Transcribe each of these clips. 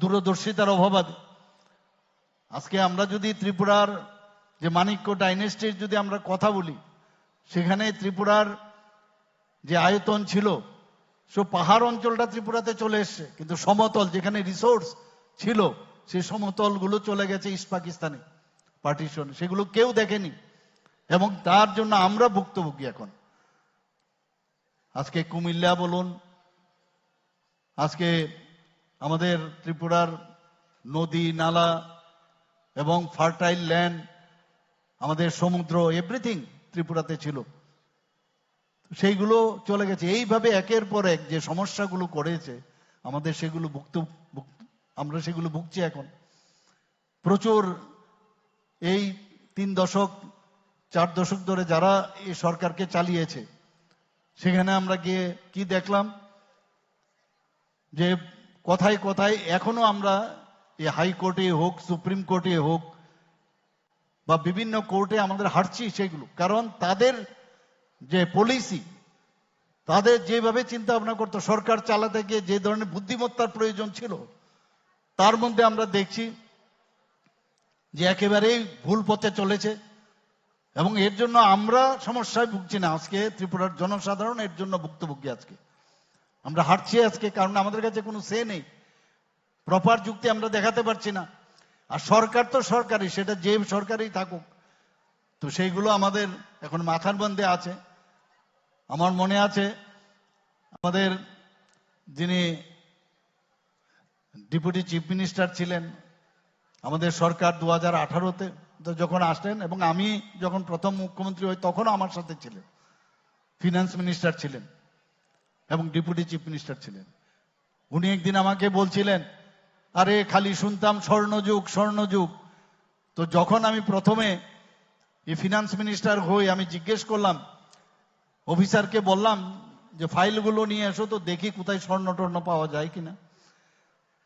দূরদর্শিতার অভাবাদে। আজকে আমরা যদি ত্রিপুরার যে মানিক্য ডাইনেস্টির যদি আমরা কথা বলি, সেখানে ত্রিপুরার যে আয়তন ছিল সব পাহাড় অঞ্চলটা ত্রিপুরাতে চলে এসছে। কিন্তু সমতল, যেখানে রিসোর্স ছিল সেই সমতলগুলো চলে গেছে ইস্ট পাকিস্তানে পার্টিশন সেগুলো কেউ দেখেনি। এবং তার জন্য আমরা ভুক্তভোগী এখন। আজকে কুমিল্লা বলুন, আজকে আমাদের ত্রিপুরার নদী, নালা এবং ফার্টাইল ল্যান্ড, আমাদের সমুদ্র এভরিথিং ত্রিপুরাতে ছিল। সেইগুলো চলে গেছে। এইভাবে একের পর এক যে সমস্যাগুলো করেছে, আমাদের সেগুলো ভুক্ত, আমরা সেগুলো ভুগছি এখন। প্রচুর এই তিন দশক, চার দশক ধরে যারা এই সরকারকে চালিয়েছে, সেখানে আমরা গিয়ে কি দেখলাম? যে কথায় কথায় এখনও আমরা এই হাইকোর্টে হোক, সুপ্রিম কোর্টে হোক, বা বিভিন্ন কোর্টে আমাদের হারছি সেগুলো। কারণ তাদের যে পলিসি তাদের যেভাবে চিন্তা ভাবনা করতো, সরকার চালাতে গিয়ে যে ধরনের বুদ্ধিমত্তার প্রয়োজন ছিল, তার মধ্যে আমরা দেখছি যে একেবারেই ভুল পথে চলেছে। এবং এর জন্য আমরা সমস্যায় ভুগছি না আজকে ত্রিপুরার জনসাধারণ, এর জন্য ভুক্তভোগী আজকে। আমরা হারছি আজকে, কারণ আমাদের কাছে কোনো সে নেই। প্রপার যুক্তি আমরা দেখাতে পারছি না। আর সরকার তো সরকারি সেটা যে সরকারই থাকুক। তো সেইগুলো আমাদের এখন মাথার বন্ধে আছে। আমার মনে আছে, আমাদের যিনি ডিপুটি চিফ মিনিস্টার ছিলেন, আমাদের সরকার দু হাজার আঠারোতে যখন আসলেন এবং আমি যখন প্রথম মুখ্যমন্ত্রী হই তখনও আমার সাথে ছিলেন, ফিনান্স মিনিস্টার ছিলেন। এবং ডেপুটি চিফ মিনিস্টার ছিলেন। উনি একদিন আমাকে বলছিলেন, আরে, খালি শুনতাম স্বর্ণযুগ স্বর্ণযুগ। তো যখন আমি প্রথমে এই ফিনান্স মিনিস্টার হই আমি জিজ্ঞেস করলাম, অফিসারকে বললাম যে, ফাইলগুলো নিয়ে এসো তো, দেখি কোথায় স্বর্ণ টর্ণ পাওয়া যায় কিনা।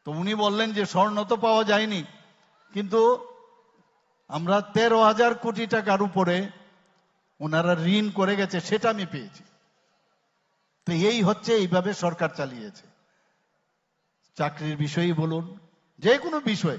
তো উনি বললেন যে, স্বর্ণ তো পাওয়া যায়নি, কিন্তু আমরা তেরো হাজার কোটি টাকার উপরে ওনারা ঋণ করে গেছে, সেটা আমি পেয়েছি। তো এই হচ্ছে এইভাবে সরকার চালিয়েছে। চাকরির বিষয়েই বলুন যে কোনো বিষয়।